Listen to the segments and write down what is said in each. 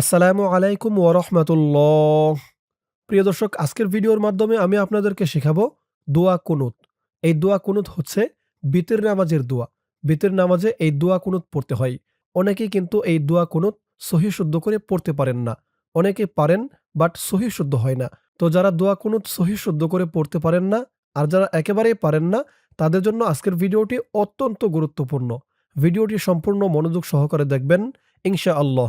আসসালামু আলাইকুম ওরহমতুল্লাহ প্রিয় দর্শক, আজকের ভিডিওর মাধ্যমে আমি আপনাদেরকে শেখাবো দোয়া কুনুত। এই দোয়া কুনুত হচ্ছে বিতের নামাজের দোয়া। বিতের নামাজে এই দোয়া কুনুত পড়তে হয়। অনেকেই কিন্তু এই দোয়া কুনুত সহি শুদ্ধ করে পড়তে পারেন না। অনেকে পারেন, বাট সহি শুদ্ধ হয় না। তো যারা দোয়া কুনুত সহি শুদ্ধ করে পড়তে পারেন না, আর যারা একেবারেই পারেন না, তাদের জন্য আজকের ভিডিওটি অত্যন্ত গুরুত্বপূর্ণ। ভিডিওটি সম্পূর্ণ মনোযোগ সহকারে দেখবেন ইনশা আল্লাহ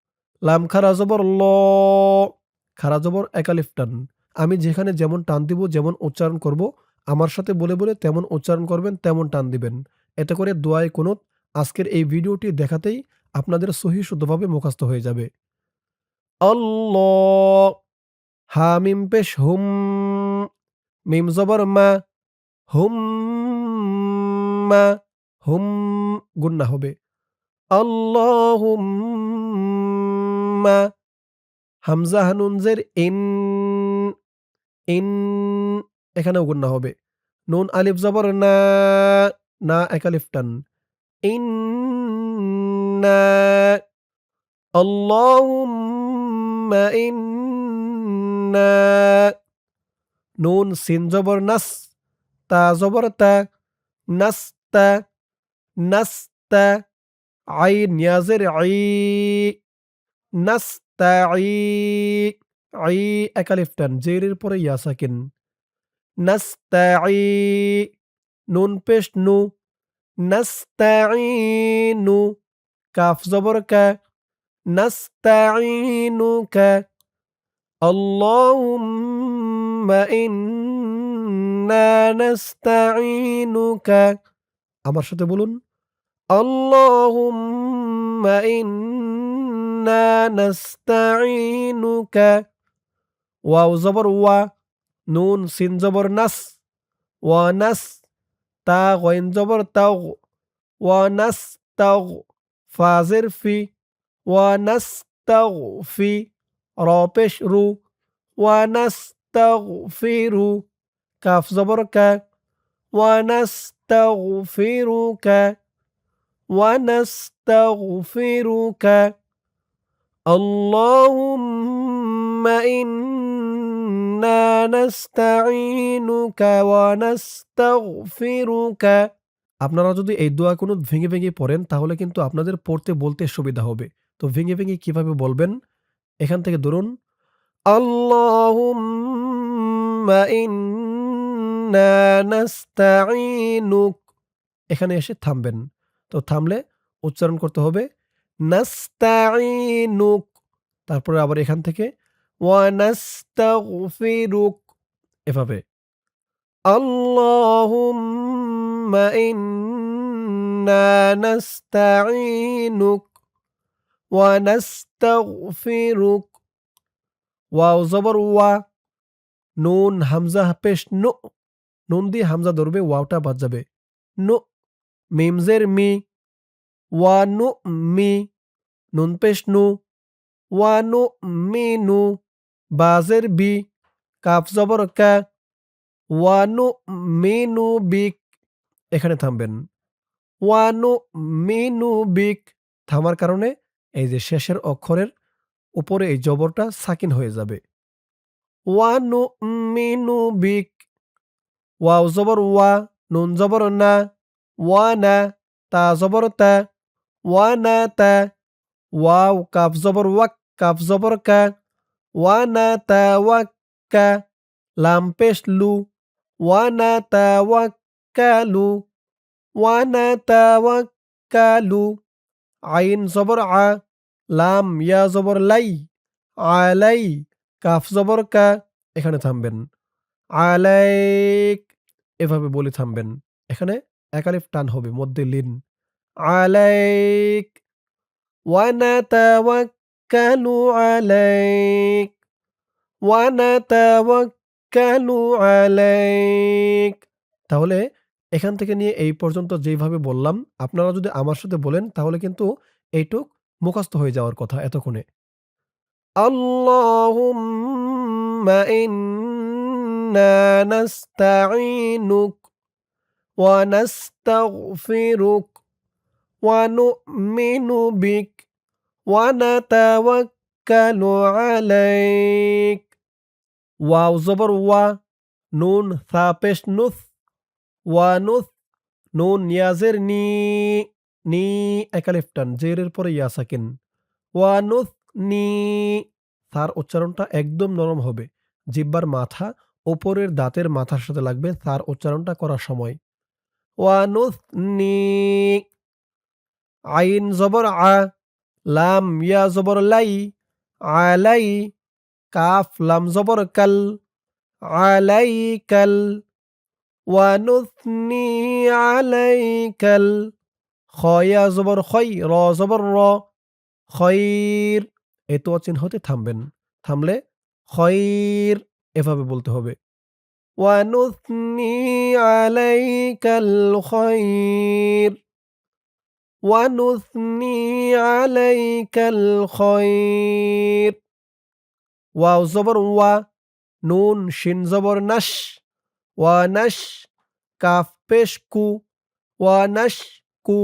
লাম খারা জবর ল খারা জবর একালিফ টান আমি যেখানে যেমন টান দিব, যেমন উচ্চারণ করব, আমার সাথে বলে বলে তেমন উচ্চারণ করবেন, তেমন টান দিবেন। এতে করে দোয়ায় কোনত, আজকের এই ভিডিওটি দেখাতেই আপনাদের সহি শুদ্ধভাবে মুখস্থ হয়ে যাবে। অল্লাহ হা মিম পেশ হুম, মিম জবর মা, হুম মা, হুম গুন্না হবে। আল্লাহুম্মা হামজা হানুনজের ইন ইন এখানেও গুন্না হবে। নুন, আলিফ, জবর, না না, এক আলিফ টান। ইন্না নুন, সিন, জবর, নাস, তা, জবর, তা নাস্তা নাস্তা আই ইয়াজের, আই নাস্তাই আই একালিফ টান জেরের পরে ইয়া সাকিন নাস্তাই নুন পেস্ট নু। নাস্তাইনু কাফ জবর কা। নাস্তাইনুকা আল্লাহুম্মা ইন্না নাস্তাইনুকা আমার সাথে বলুন, আল্লাহুম্মা ইন্না إنا نستعينك. واو زبر و نون سين زبر نس ونس تا غين زبر تغ ونستغ فازر في ونستغفي رابش رو ونستغفر كاف زبر كا ونستغفرك ونستغفرك اللهم إنا نستعينك ونستغفرك আপনারা যদি এই দোয়া কোনো ভেঙে ভেঙে পড়েন তাহলে কিন্তু আপনাদের পড়তে বলতে সুবিধা হবে তো ভেঙে ভেঙে কিভাবে বলবেন এখান থেকে ধরুন আল্লাহুম্মা ইন্না নাস্তাঈনুক এখানে এসে থামবেন তো থামলে উচ্চারণ করতে হবে নাস্তাঈনুক তারপরে আবার এখান থেকে ওয়ানাস্তাগফিরুক এভাবে। আল্লাহুম্মা ইন্না নাস্তাঈনুক ওয়ানাস্তাগফিরুক ওয়াও জবর, ওয়া। নুন, হামজা, পেশ, নু। নুন দিয়ে হামজা ধরবে, ওয়াওটা বাদ যাবে। নু। মিমজের মি। ওয়ানু মি নুন পেশ নু ওয়ানু মি নু বাজের বি কাফ জবর কা ওয়ানু মিনু বিক এখানে থামবেন ওয়ানু মিনু বিক থামার কারণে এই যে শেষের অক্ষরের উপরে এই জবরটা সাকিন হয়ে যাবে ওয়ানু মিনু বিক ওয়াও জবর ওয়া নুন জবর না ওয়ানা তা জবর তা জবর কা ওয়ানা তা ওয়াক্কা লাম পেশ লু ওয়ানা তা ওয়াক্কালু ওয়ানা তা ওয়াক্কালু আইন জবর আ লাম ইয়া জবর লাই আলাই কাফ জবর কা এখানে থামবেন। আলাইক, এভাবে বলে থামবেন। এখানে একালিফ টান হবে, মধ্যে লিন। আলাইক ওয়ানাতাওয়াক عليك ونتوكل عليك তাহলে এখান থেকে নিয়ে এই পর্যন্ত যেইভাবে বললাম আপনারা যদি আমার সাথে বলেন তাহলে কিন্তু এইটুক মুখস্থ হয়ে যাওয়ার কথা এতক্ষণে আল্লাহুম্মা ইন্না নাস্তাঈনুক ওয়া নাস্তাগফিরুক বিক ওয়া নাতাওয়াক্কালু আলাইক ওয়াও জবর ওয়া নুন থা পেশ নুথ ওয়া নুথ নুন ইয়াজের নি নি একালিফ টান জেরের পরে ইয়া তার উচ্চারণটা একদম নরম হবে জিব্বার মাথা ওপরের দাঁতের মাথার সাথে লাগবে তার উচ্চারণটা করার সময় ওয়া নুথ নি আইন জবর আ, লাম, ইয়া জবর লাই আলাই কাফ, লাম জবর কাল আলাই কাল ওয়ানুথনি আলাইকাল খয়া জবর খই র জবর র খৈর এ তো চিহ্নতে থামবেন, থামলে খৈর এভাবে বলতে হবে। ওয়ানুথনি আলাইকাল খৈর ওয়ানুথনি আলাইকাল খৈর ওয়াও জবর ওয়া নুন শিন জবর নাশ ওয়ানাশ কাফ পেশ কু ওয়ানাশ কু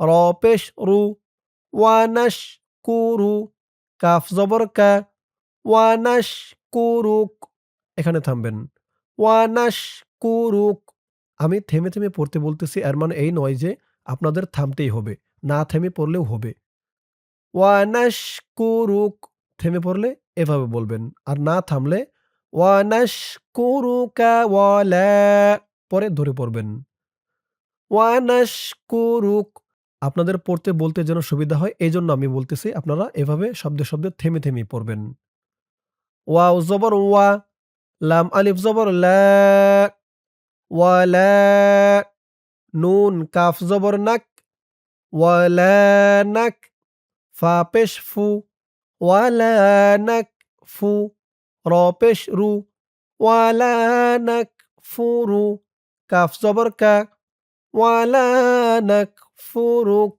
র পেশ রু ওয়ানাশ কুরু কাফ জবর কা ওয়ানাশ কুরুক এখানে থামবেন। ওয়ানাশ কুরুক আমি থেমে থেমে পড়তে বলতেছি, এর মানে এই নয় যে আপনাদের থামতেই হবে, না থেমে পড়লেও হবে। ওয়ানাশ কুরুক থেমে পড়লে এভাবে বলবেন, আর না থামলে ওয়ানাশকুরুকা ওয়ালা, পরে ধরে পড়বেন। ওয়ানাশকুরুক, আপনাদের পড়তে বলতে যেন সুবিধা হয় এই জন্য আমি বলতেছি, আপনারা এভাবে শব্দে শব্দে থেমে থেমে পড়বেন। ওয়াও জবর ওয়া, লাম আলিফ জবর লা, ওয়ালা নুন, কাফ জবর নাক, ওয়ালা নাক, ফা পেশ ফু, ওয়ালা নাক ফু, র পেশ রু, ওয়ালা নাক ফুরু কাফ জবর কা, ওয়ালা নাক ফুরুক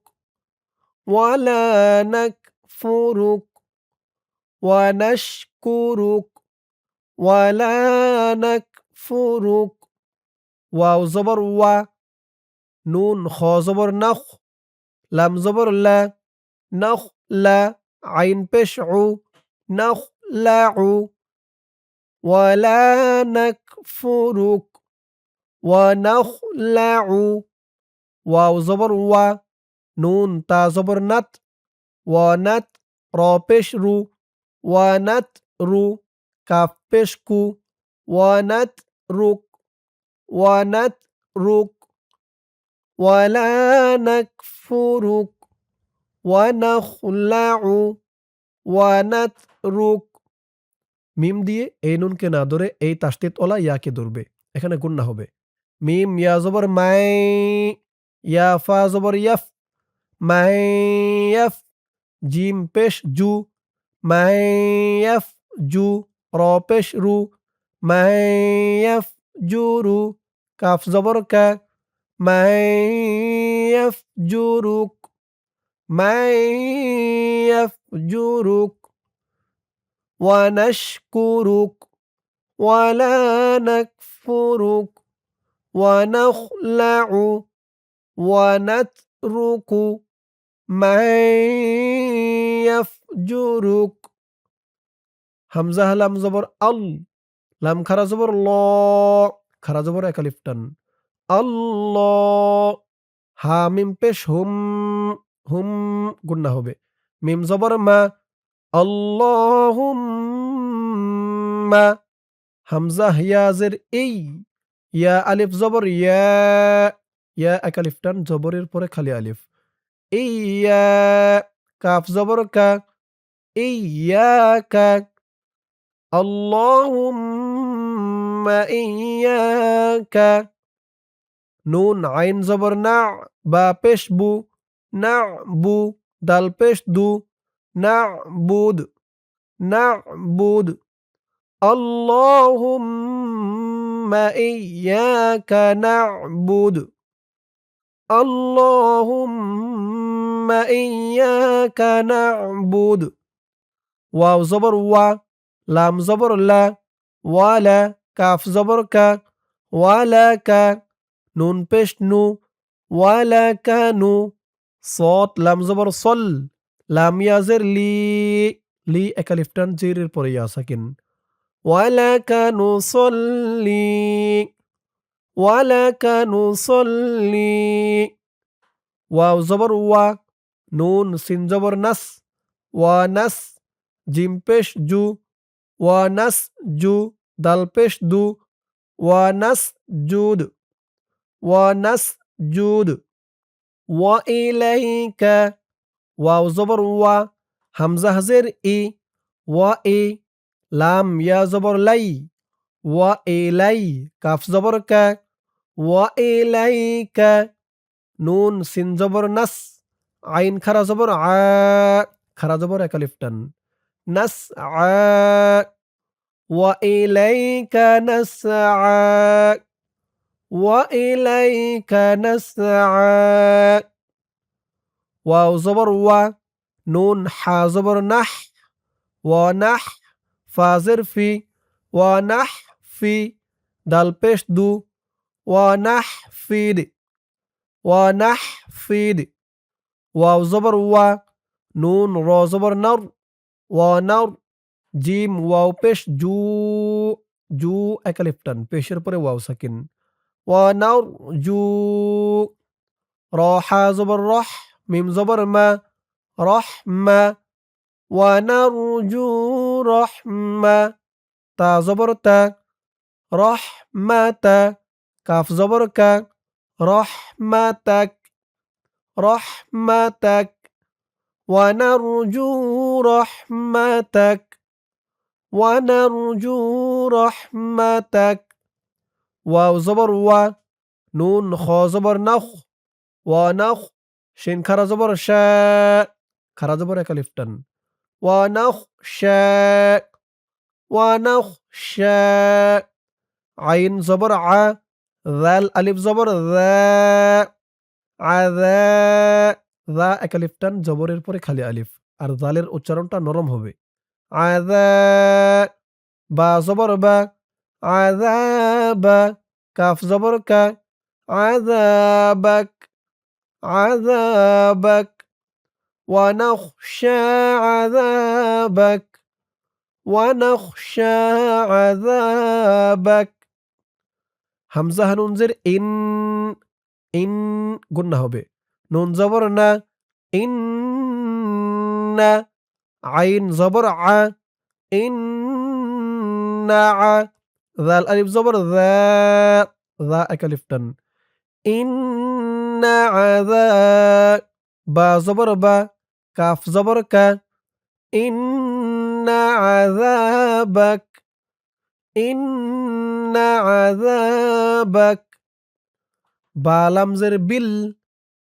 ওয়ালা নাক ফুরুক ওয়ালা নাক ফুরুক ওয়াও জবর ওয়া নুন খ জবর নখ লাম জবর লা নখ লা আইন পেশ উ নখ লা উ ولا نكفرك ونخلع واو زبر و نون تا زبر نت ونت را پیش رو ونت رو کاف پیش کو ونت رک ونت رک ولا نكفرك ونخلع ونترك মিম দিয়ে এই নুনকে না ধরে এই তাস্তিত ওলা ইয়াকে ধরবে এখানে গুন্না হবে মিম ইয়া জবর মাই ইয়া ফা জবর ইয়াফ মাই ইয়াফ জিম পেশ জু মাই ইয়াফ জু র পেশ রু মাই ইয়াফ জু রু কাফ জবর কা من يفجرك؟ من يفجرك؟ ونشكرك ولا نكفرك ونخلع ونترك. من يفجرك؟ همزة لم زبر أل. لم كرزبر زبر كرزبر خرا زبر আল্লাহ। হা, মিম পেশ, হুম হুম, গুন্না হবে। মিম জবর, মা। আল্লাহুম্মা। হামজা ইয়াজের এই। ইয়া, আলিফ, জবর, ইয়া। ইয়া, এক আলিফ টান, জবরের পরে খালি আলিফ। ইয়া, কাফ, জবর, কা। ইয়াকা আল্লাহুম্মা ইয়াকা নুন আইন জবর না বা পেশ বু না বু দাল পেশ দু না'বুদ না'বুদ আল্লাহুম্মা ইয়্যাকা না'বুদ আল্লাহুম্মা ইয়্যাকা না'বুদ ওয়াও জবর ওয়া লাম জবর লা ওয়ালা কাফ জবর কা ওয়ালা কা নুন পেশ নু ওয়ালা সত লাম জবর সল লাম ইয়াজের লি লি একালিফটান জিরের পরে ইয়া সাকিন ওয়ালা সল্লি ওয়ালা সল্লি ওয়াও জবর ওয়া নুন সিন জবর নাস ওয়া নাস জিম পেশ জু ওয়া নাস জু দাল পেশ দু ওয়া নাস জুদ ওয়া ইলাইকা ওয়াও জবর ওয়া হামজা হাজের ই ওয়া ই লাম ইয়া জবর লাই ওয়া ইলাই কাফ জবর কা ওয়া ইলাইকা নুন সিন জবর নাস আইন খারা জবর আ খারা জবর একালিফটান নাস আ ওয়া ইলাইকা নাস আ নাস আ নুন হা জবর নাহ ওয়া নাহ ফাজের ফি ওয়া নাহ ফি দাল পেশ দু ওয়া নাহ ফিদ ওয়া নাহ ফিদ ওয়াও জবর ওয়া নুন র জবর নর ওয়া নর জিম ওয়াও পেশ জু জু একালিফটান পেশের পরে ওয়াও সাকিন ওয়া নর জু র হা জবর রহ মিম জবর মা রহমা ওয়া নারজু রহমা তা জবর তা রহমাতা কাফ জবর কা রহমাতাক রহমাতাক ونرجو رحمتك ونرجو رحمتك واو زبر و نون خا زبر نخ ونخ شين خرا زبر شا خرا زبر একালিফটান ونخ شا ونخ شا عين زبر ع ذال ألف زبر ذا عذا ذا একালিফটান জবরের পরে খালি আলিফ আর জালের উচ্চারণটা নরম হবে আযা বা জবর বা আযাবা কাফ জবর কা আযাবাক আযাবাক ونخشى عذابك ونخشى عذابك হামজা হানুনজের ইন ইন গুন্না হবে নুন জবর না ইন না আইন জবর আ ইন না আ জাল আলিফ জবর যা যা একালিফটান ইন না আযা বা জবর বা কাফ জবর কা ইন্না আযাবাক ইন্না আযাবাক বা লামজের বিল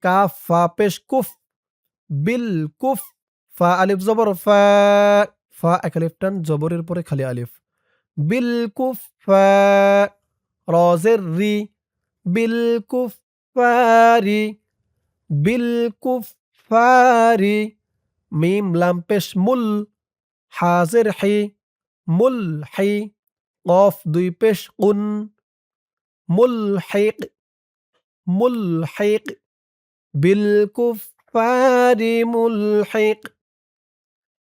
কাফ ফা পেশ কুফ বিল কুফ ফা আলিফ জবর ফা ফা একালিফটান জবরের পরে খালি আলিফ বিল কুফ ফা রজের রি বিল কুফ ফারি বিল কুফারি মিম লাম পেশ মুল হাজের হি মুল হি কফ দুই পেশ কুন মুল হিক মুল হিক বিল কুফারি মুল হিক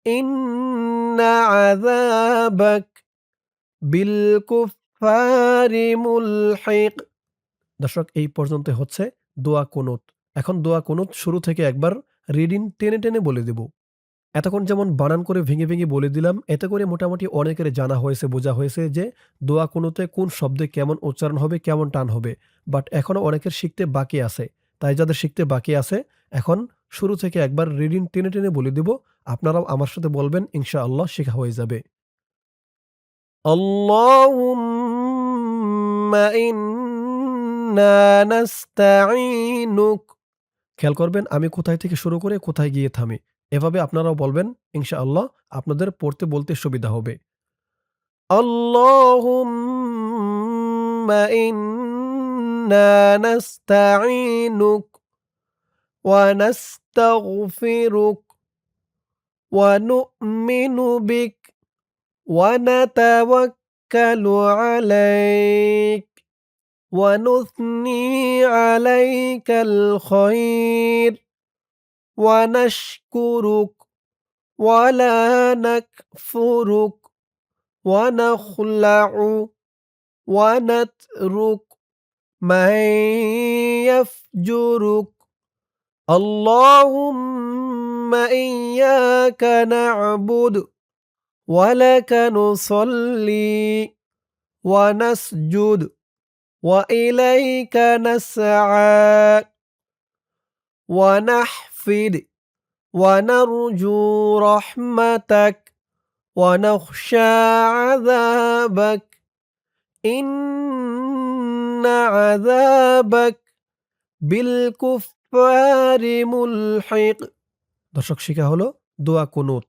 ইন্না আযাবাক কুফারি দর্শক, এই পর্যন্ত হচ্ছে দোয়া কুনুত। এখন দোয়া কুনুত শুরু থেকে একবার রিডিং টেনে টেনে বলে দেব। এতক্ষণ যেমন বানান করে ভেঙে ভেঙে বলে দিলাম, এতে করে মোটামুটি অনেকের জানা হয়েছে, বোঝা হয়েছে যে দোয়া কুনুতে কোন শব্দে কেমন উচ্চারণ হবে, কেমন টান হবে। বাট এখনও অনেকের শিখতে বাকি আছে। তাই যাদের শিখতে বাকি আছে, এখন শুরু থেকে একবার রিডিং টেনে টেনে বলে দেব। আপনারাও আমার সাথে বলবেন ইনশা আল্লাহ শেখা হয়ে যাবে। আল্লাহুম্মা ইন্না নাস্তাঈনুক খেয়াল করবেন আমি কোথায় থেকে শুরু করে কোথায় গিয়ে থামি এভাবে আপনারাও বলবেন ইনশাআল্লাহ আপনাদের পড়তে বলতে সুবিধা হবে اللهم إنا نستعينك ونستغفرك ونؤمن بك ونتوكل عليك ونثني عليك الخير ونشكرك ولا نكفرك ونخلع ونترك من يفجرك. اللهم إياك نعبد ولك نصلي ونسجد وإليك نسعى ونحفد ونرجو رحمتك ونخشى عذابك إن عذابك بالكفار ملحق দর্শক শিখা হলো দোয়া কুনুত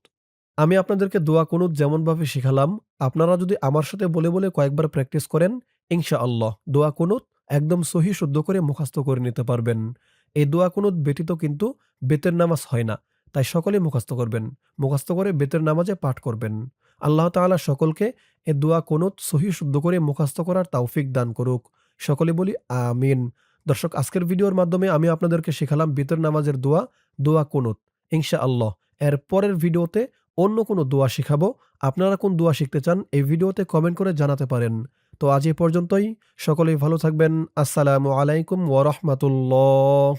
আমি আপনাদেরকে দোয়া কুনুত যেমনভাবে শিখালাম, আপনারা যদি আমার সাথে বলে বলে কয়েকবার প্র্যাকটিস করেন ইনশা আল্লাহ দোয়া কুনুত একদম সহি শুদ্ধ করে মুখস্থ করে নিতে পারবেন। এই দোয়া কুনুত ব্যতীত কিন্তু বেতের নামাজ হয় না, তাই সকলে মুখস্থ করবেন, মুখস্থ করে বেতের নামাজে পাঠ করবেন। আল্লাহ তাআলা সকলকে এ দোয়া কুনুত সহি শুদ্ধ করে মুখস্থ করার তৌফিক দান করুক। সকলে বলি আমিন। দর্শক, আজকের ভিডিওর মাধ্যমে আমি আপনাদেরকে শেখালাম বেতের নামাজের দোয়া দোয়া কুনুত ইনশা আল্লাহ এর পরের ভিডিওতে অন্য কোনো দোয়া শিখাবো? আপনারা কোন দোয়া শিখতে চান? এই ভিডিওতে কমেন্ট করে জানাতে পারেন। তো আজ এ পর্যন্তই। সকলেই ভালো থাকবেন। আসসালামু আলাইকুম ওয়া রাহমাতুল্লাহ।